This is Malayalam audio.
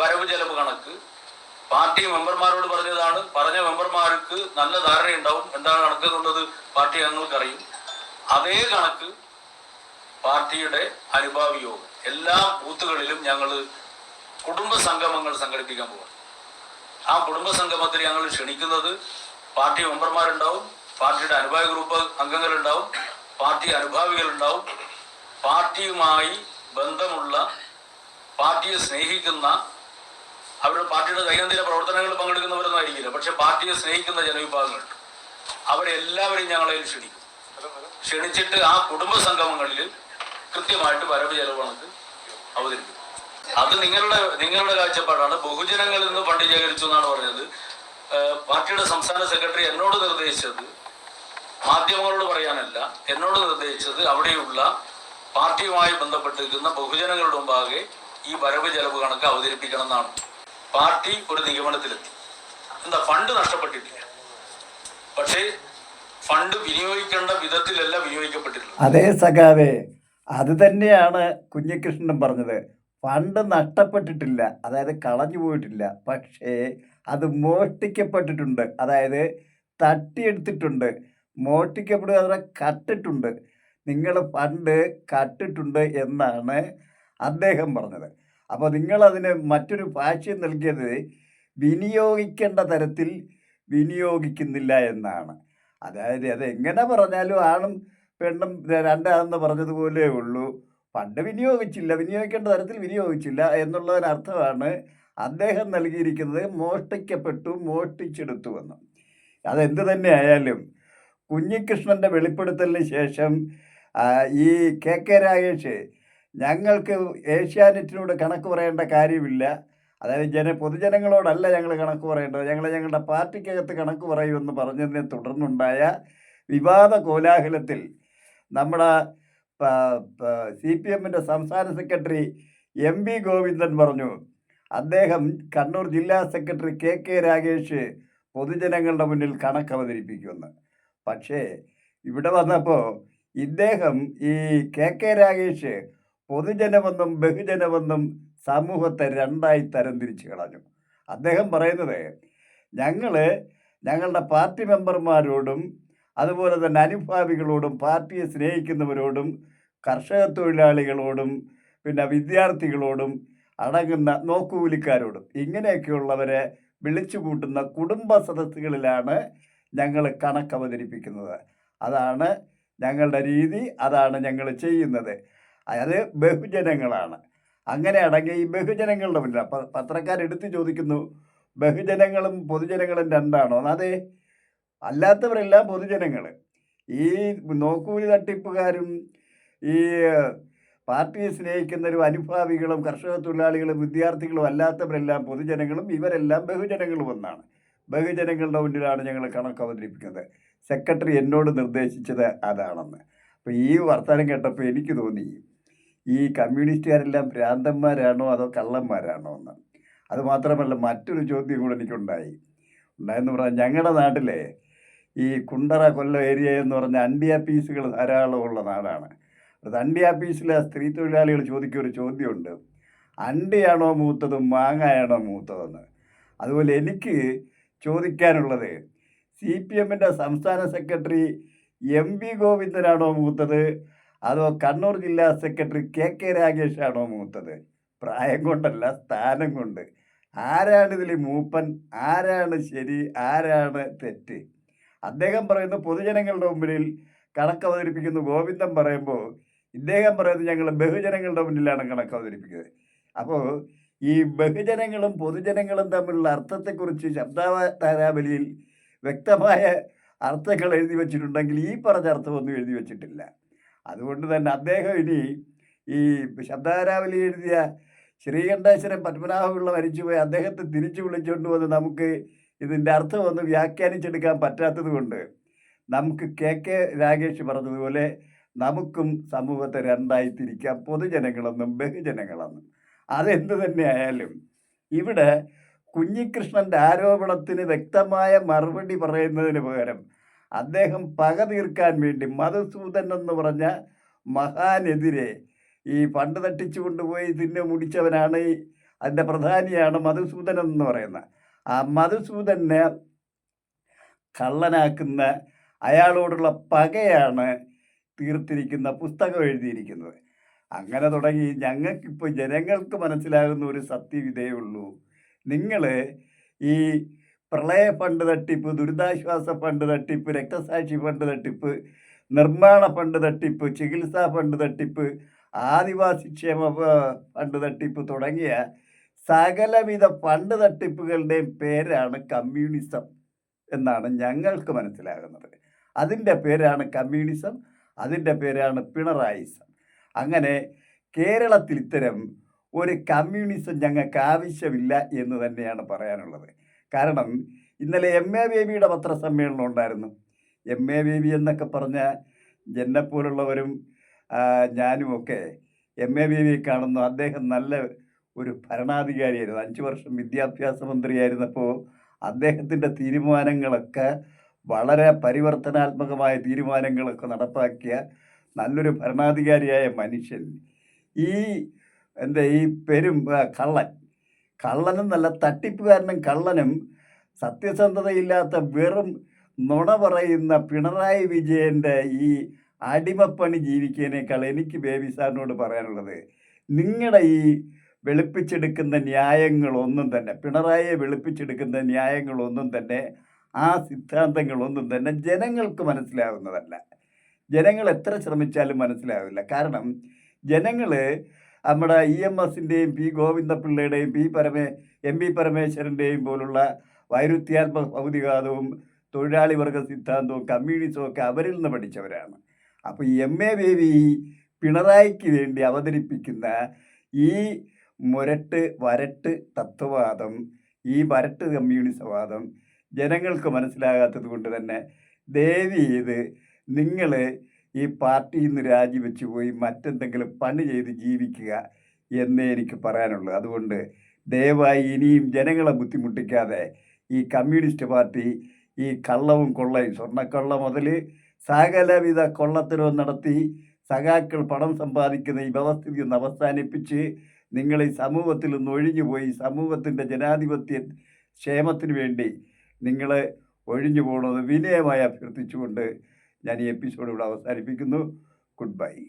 വരവ് ചെലവ് കണക്ക്. പാർട്ടി മെമ്പർമാരോട് പറഞ്ഞതാണ്. പറഞ്ഞ മെമ്പർമാർക്ക് നല്ല ധാരണയുണ്ടാവും. എന്താണ് കണക്ക് എന്നുള്ളത് പാർട്ടി അംഗങ്ങൾക്കറിയും. അതേ കണക്ക് പാർട്ടിയുടെ അനുഭാവി യോഗം എല്ലാ ബൂത്തുകളിലും ഞങ്ങൾ കുടുംബ സംഗമങ്ങൾ സംഘടിപ്പിക്കാൻ പോകും ആ കുടുംബ സംഗമത്തിൽ ഞങ്ങൾ ക്ഷണിക്കുന്നത് പാർട്ടി മെമ്പർമാരുണ്ടാവും. പാർട്ടിയുടെ അനുഭാവി ഗ്രൂപ്പ് അംഗങ്ങളുണ്ടാവും. പാർട്ടി അനുഭാവികളുണ്ടാവും. പാർട്ടിയുമായി ബന്ധമുള്ള പാർട്ടിയെ സ്നേഹിക്കുന്ന അവരുടെ പാർട്ടിയുടെ ദൈനംദിന പ്രവർത്തനങ്ങളിൽ പങ്കെടുക്കുന്നവരൊന്നും ആയിരിക്കില്ല. പക്ഷെ പാർട്ടിയെ സ്നേഹിക്കുന്ന ജനവിഭാഗങ്ങളുണ്ട് അവരെല്ലാവരെയും ഞങ്ങളെ ക്ഷണിക്കും. ക്ഷണിച്ചിട്ട് ആ കുടുംബ സംഗമങ്ങളിൽ കൃത്യമായിട്ട് വരവ് ചെലവ് അവതരിപ്പിക്കും. അത് നിങ്ങളുടെ നിങ്ങളുടെ കാഴ്ചപ്പാടാണ്. ബഹുജനങ്ങളിൽ നിന്ന് ഫണ്ട് ശേഖരിച്ചു എന്നാണ് പറഞ്ഞത്. പാർട്ടിയുടെ സംസ്ഥാന സെക്രട്ടറി എന്നോട് നിർദ്ദേശിച്ചത് മാധ്യമങ്ങളോട് പറയാനല്ല. എന്നോട് നിർദ്ദേശിച്ചത് അവിടെയുള്ള പാർട്ടിയുമായി ബന്ധപ്പെട്ടിരിക്കുന്ന ബഹുജനങ്ങളുടെ മുമ്പാകെ ഈ വരവ് ചെലവ് കണക്ക് അവതരിപ്പിക്കണം എന്നാണ്. പാർട്ടി ഒരു നിഗമനത്തിലെത്തി. എന്താ ഫണ്ട് നഷ്ടപ്പെട്ടിട്ടില്ല. പക്ഷേ ഫണ്ട് വിനിയോഗിക്കേണ്ട വിധത്തിലല്ല വിനിയോഗിക്കപ്പെട്ടിട്ടുള്ളത്. അതേ സഖാവേ അത് തന്നെയാണ് കുഞ്ഞികൃഷ്ണൻ പറഞ്ഞത്. ഫണ്ട് നഷ്ടപ്പെട്ടിട്ടില്ല അതായത് കളഞ്ഞു പോയിട്ടില്ല. പക്ഷേ അത് മോഷ്ടിക്കപ്പെട്ടിട്ടുണ്ട് അതായത് തട്ടിയെടുത്തിട്ടുണ്ട് മോഷ്ടിക്കപ്പെടുക അതിനെ കട്ടിട്ടുണ്ട്. നിങ്ങൾ ഫണ്ട് കട്ടിട്ടുണ്ട് എന്നാണ് അദ്ദേഹം പറഞ്ഞത്. അപ്പോൾ നിങ്ങളതിന് മറ്റൊരു ഭാഷ്യം നൽകിയത് വിനിയോഗിക്കേണ്ട തരത്തിൽ വിനിയോഗിക്കുന്നില്ല എന്നാണ്. അതായത് അത് എങ്ങനെ പറഞ്ഞാലും ആണും പെണ്ണും രണ്ടാണെന്ന് പറഞ്ഞതുപോലെ ഉള്ളൂ. പണ്ട് വിനിയോഗിച്ചില്ല വിനിയോഗിക്കേണ്ട തരത്തിൽ വിനിയോഗിച്ചില്ല എന്നുള്ളതിനർത്ഥമാണ് അദ്ദേഹം നൽകിയിരിക്കുന്നത് മോഷ്ടിക്കപ്പെട്ടു മോഷ്ടിച്ചെടുത്തു എന്ന്. അതെന്ത് തന്നെ ആയാലും കുഞ്ഞികൃഷ്ണന്റെ വെളിപ്പെടുത്തലിന് ശേഷം ഈ കെ കെ രാഗേഷ് ഞങ്ങൾക്ക് ഏഷ്യാനെറ്റിനോട് കണക്ക് പറയേണ്ട കാര്യമില്ല. അതായത് ജന പൊതുജനങ്ങളോടല്ല ഞങ്ങൾ കണക്ക് പറയേണ്ടത്. ഞങ്ങൾ ഞങ്ങളുടെ പാർട്ടിക്കകത്ത് കണക്ക് പറയുമെന്ന് പറഞ്ഞതിനെ തുടർന്നുണ്ടായ വിവാദ കോലാഹലത്തിൽ നമ്മുടെ സി പി എമ്മിന്റെ സംസ്ഥാന സെക്രട്ടറി എം വി ഗോവിന്ദൻ പറഞ്ഞു അദ്ദേഹം കണ്ണൂർ ജില്ലാ സെക്രട്ടറി കെ കെ രാഗേഷ് പൊതുജനങ്ങളുടെ മുന്നിൽ കണക്ക് അവതരിപ്പിക്കുമെന്ന്. പക്ഷേ ഇവിടെ വന്നപ്പോൾ ഇദ്ദേഹം ഈ കെ കെ രാഗേഷ് പൊതുജനമെന്നും ബഹുജനമെന്നും സമൂഹത്തെ രണ്ടായി തരം തിരിച്ചു കളഞ്ഞു. അദ്ദേഹം പറയുന്നത് ഞങ്ങൾ ഞങ്ങളുടെ പാർട്ടി മെമ്പർമാരോടും അതുപോലെ തന്നെ അനുഭാവികളോടും പാർട്ടിയെ സ്നേഹിക്കുന്നവരോടും കർഷക തൊഴിലാളികളോടും പിന്നെ വിദ്യാർത്ഥികളോടും അടങ്ങുന്ന നോക്കുകൂലിക്കാരോടും ഇങ്ങനെയൊക്കെയുള്ളവരെ വിളിച്ചു കൂട്ടുന്ന കുടുംബ സദസ്സുകളിലാണ് ഞങ്ങൾ കണക്ക് അവതരിപ്പിക്കുന്നത് അതാണ് ഞങ്ങളുടെ രീതി അതാണ് ഞങ്ങൾ ചെയ്യുന്നത്. അത് ബഹുജനങ്ങളാണ്. അങ്ങനെ അടങ്ങിയ ഈ ബഹുജനങ്ങളുടെ മുന്നിൽ പത്രക്കാരെടുത്ത് ചോദിക്കുന്നു ബഹുജനങ്ങളും പൊതുജനങ്ങളും രണ്ടാണോ? അതെ അല്ലാത്തവരെല്ലാം പൊതുജനങ്ങൾ ഈ നോക്കൂലി തട്ടിപ്പുകാരും ഈ പാർട്ടിയെ സ്നേഹിക്കുന്നവരും അനുഭാവികളും കർഷക തൊഴിലാളികളും വിദ്യാർത്ഥികളും അല്ലാത്തവരെല്ലാം പൊതുജനങ്ങളും ഇവരെല്ലാം ബഹുജനങ്ങളും ഒന്നാണ്. ബഹുജനങ്ങളുടെ മുന്നിലാണ് ഞങ്ങൾ കണക്ക് അവതരിപ്പിക്കുന്നത്. സെക്രട്ടറി എന്നോട് നിർദ്ദേശിച്ചത് അതാണെന്ന്. അപ്പോൾ ഈ വർത്തമാനം കേട്ടപ്പോൾ എനിക്ക് തോന്നി ഈ കമ്മ്യൂണിസ്റ്റുകാരെല്ലാം ഭ്രാന്തന്മാരാണോ അതോ കള്ളന്മാരാണോ എന്ന്? അതുമാത്രമല്ല മറ്റൊരു ചോദ്യം കൂടെ എനിക്കുണ്ടായി. ഉണ്ടായെന്ന് പറഞ്ഞാൽ ഞങ്ങളുടെ നാട്ടിലെ ഈ കുണ്ടറ കൊല്ലം ഏരിയ എന്ന് പറഞ്ഞ അണ്ടി ആപ്പീസുകൾ ധാരാളമുള്ള നാടാണ്. അത് അണ്ടിയ പീസിലെ സ്ത്രീ തൊഴിലാളികൾ ചോദിക്കുന്ന ഒരു ചോദ്യമുണ്ട്. അണ്ടിയാണോ മൂത്തതും മാങ്ങയാണോ മൂത്തതെന്ന്? അതുപോലെ എനിക്ക് ചോദിക്കാനുള്ളത് സി പി എമ്മിന്റെ സംസ്ഥാന സെക്രട്ടറി എം വി ഗോവിന്ദനാണോ മൂത്തത്? അതോ കണ്ണൂർ ജില്ലാ സെക്രട്ടറി കെ കെ രാഗേഷാണോ മൂത്തത്? പ്രായം കൊണ്ടല്ല സ്ഥാനം കൊണ്ട്. ആരാണ് ഇതിൽ മൂപ്പൻ? ആരാണ് ശരി? ആരാണ് തെറ്റ്? അദ്ദേഹം പറയുന്ന പൊതുജനങ്ങളുടെ മുമ്പിൽ കണക്ക് അവതരിപ്പിക്കുന്ന ഗോവിന്ദൻ പറയുമ്പോൾ ഇദ്ദേഹം പറയുന്നത് ഞങ്ങൾ ബഹുജനങ്ങളുടെ മുന്നിലാണ് കണക്ക് അവതരിപ്പിക്കുന്നത്. അപ്പോൾ ഈ ബഹുജനങ്ങളും പൊതുജനങ്ങളും തമ്മിലുള്ള അർത്ഥത്തെക്കുറിച്ച് ശബ്ദാവതാരാവലിയിൽ വ്യക്തമായ അർത്ഥങ്ങൾ എഴുതി വച്ചിട്ടുണ്ടെങ്കിൽ ഈ പറഞ്ഞ അർത്ഥമൊന്നും എഴുതി വച്ചിട്ടില്ല. അതുകൊണ്ട് തന്നെ അദ്ദേഹം ഇനി ഈ ശബ്ദാരാവലി എഴുതിയ ശ്രീകണ്ഠേശ്വരൻ പത്മനാഭപിള്ള മരിച്ചുപോയി അദ്ദേഹത്തെ തിരിച്ചു വിളിച്ചുകൊണ്ട് വന്ന് നമുക്ക് ഇതിന്റെ അർത്ഥം ഒന്ന് വ്യാഖ്യാനിച്ചെടുക്കാൻ പറ്റാത്തത് കൊണ്ട് നമുക്ക് കെ കെ രാഗേഷ് പറഞ്ഞതുപോലെ നമുക്കും സമൂഹത്തെ രണ്ടായി തിരിക്കാം. പൊതുജനങ്ങളെന്നും ബഹുജനങ്ങളെന്നും. അതെന്ത് തന്നെ ആയാലും ഇവിടെ കുഞ്ഞികൃഷ്ണന്റെ ആരോപണത്തിന് വ്യക്തമായ മറുപടി പറയുന്നതിന് പകരം അദ്ദേഹം പക തീർക്കാൻ വേണ്ടി മധുസൂദൻ എന്ന് പറഞ്ഞ മഹാനെതിരെ ഈ പണ്ട് തട്ടിച്ചു കൊണ്ടുപോയി തിന്നെ മുടിച്ചവനാണ് അതിന്റെ പ്രധാനിയാണ് മധുസൂദൻ എന്ന് പറയുന്ന ആ മധുസൂദനെ കള്ളനാക്കുന്ന അയാളോടുള്ള പകയാണ് തീർത്തിരിക്കുന്ന പുസ്തകം എഴുതിയിരിക്കുന്നത്. അങ്ങനെ തുടങ്ങി ഞങ്ങൾക്കിപ്പോൾ ജനങ്ങൾക്ക് മനസ്സിലാകുന്ന ഒരു സത്യം ഇതേ ഉള്ളൂ. നിങ്ങൾ ഈ പ്രളയ ഫണ്ട് തട്ടിപ്പ് ദുരിതാശ്വാസ ഫണ്ട് തട്ടിപ്പ് രക്തസാക്ഷി ഫണ്ട് തട്ടിപ്പ് നിർമ്മാണ ഫണ്ട് തട്ടിപ്പ് ചികിത്സാ ഫണ്ട് തട്ടിപ്പ് ആദിവാസി ക്ഷേമ ഫണ്ട് തട്ടിപ്പ് തുടങ്ങിയ സകലവിധ ഫണ്ട് തട്ടിപ്പുകളുടെയും പേരാണ് കമ്മ്യൂണിസം എന്നാണ് ഞങ്ങൾക്ക് മനസ്സിലാകുന്നത്. അതിന്റെ പേരാണ് കമ്മ്യൂണിസം അതിന്റെ പേരാണ് പിണറായിസം. അങ്ങനെ കേരളത്തിൽ ഇത്തരം ഒരു കമ്മ്യൂണിസം ഞങ്ങൾക്ക് ആവശ്യമില്ല എന്ന് തന്നെയാണ് പറയാനുള്ളത്. കാരണം ഇന്നലെ എം എ ബേബിയുടെ പത്രസമ്മേളനം ഉണ്ടായിരുന്നു. എം എ ബേബി എന്നൊക്കെ പറഞ്ഞ എന്നെപ്പോലുള്ളവരും ഞാനും ഞാനുമൊക്കെ എം എ ബേബിയെ കാണുന്നു അദ്ദേഹം നല്ല ഒരു ഭരണാധികാരിയായിരുന്നു. അഞ്ച് വർഷം വിദ്യാഭ്യാസ മന്ത്രിയായിരുന്നപ്പോൾ അദ്ദേഹത്തിന്റെ തീരുമാനങ്ങളൊക്കെ വളരെ പരിവർത്തനാത്മകമായ തീരുമാനങ്ങളൊക്കെ നടപ്പാക്കിയ നല്ലൊരു ഭരണാധികാരിയായ മനുഷ്യൻ. ഈ എന്താ ഈ പെരും കള്ളൻ കള്ളനും നല്ല തട്ടിപ്പുകാരനും കള്ളനും സത്യസന്ധതയില്ലാത്ത വെറും നുണ പറയുന്ന പിണറായി വിജയന്റെ ഈ അടിമപ്പണി ജീവിക്കുന്നതിനേക്കാൾ എനിക്ക് ബേബി സാറിനോട് പറയാനുള്ളത് നിങ്ങളുടെ ഈ വെളുപ്പിച്ചെടുക്കുന്ന ന്യായങ്ങളൊന്നും തന്നെ പിണറായിയെ വെളുപ്പിച്ചെടുക്കുന്ന ന്യായങ്ങളൊന്നും തന്നെ ആ സിദ്ധാന്തങ്ങളൊന്നും തന്നെ ജനങ്ങൾക്ക് മനസ്സിലാവുന്നതല്ല. ജനങ്ങൾ എത്ര ശ്രമിച്ചാലും മനസ്സിലാവില്ല. കാരണം ജനങ്ങൾ നമ്മുടെ ഇ എം എസിന്റെയും പി ഗോവിന്ദപിള്ളയുടെയും പി പരമേ എം പി പരമേശ്വരന്റെയും പോലുള്ള വൈരുദ്ധ്യാത്മക ഭൗതികവാദവും തൊഴിലാളി വർഗ സിദ്ധാന്തവും കമ്മ്യൂണിസവും ഒക്കെ അവരിൽ നിന്ന് പഠിച്ചവരാണ്. അപ്പോൾ എം എ ബേബി പിണറായിക്ക് വേണ്ടി അവതരിപ്പിക്കുന്ന ഈ മുരട്ട് വരട്ട് തത്വവാദം ഈ വരട്ട് കമ്മ്യൂണിസവാദം ജനങ്ങൾക്ക് മനസ്സിലാകാത്തത് കൊണ്ട് തന്നെ ദയവ് ചെയ്ത് നിങ്ങൾ ഈ പാർട്ടിയിൽ നിന്ന് രാജിവെച്ച് പോയി മറ്റെന്തെങ്കിലും പണി ചെയ്ത് ജീവിക്കുക എന്നേ എനിക്ക് പറയാനുള്ളൂ. അതുകൊണ്ട് ദയവായി ഇനിയും ജനങ്ങളെ ബുദ്ധിമുട്ടിക്കാതെ ഈ കമ്മ്യൂണിസ്റ്റ് പാർട്ടി ഈ കള്ളവും കൊള്ളയും സ്വർണക്കൊള്ള മുതൽ സകലവിധ കൊള്ളത്തരവും നടത്തി സഖാക്കൾ പണം സമ്പാദിക്കുന്ന ഈ വ്യവസ്ഥിതി ഒന്ന് അവസാനിപ്പിച്ച് നിങ്ങൾ ഈ സമൂഹത്തിൽ നിന്ന് ഒഴിഞ്ഞുപോയി സമൂഹത്തിന്റെ ജനാധിപത്യ ക്ഷേമത്തിന് വേണ്ടി നിങ്ങൾ ഒഴിഞ്ഞു പോകണമെന്ന് വിനയമായി അഭ്യർത്ഥിച്ചുകൊണ്ട് ഞാൻ ഈ എപ്പിസോഡ് ഇവിടെ അവസാനിപ്പിക്കുന്നു. Good bye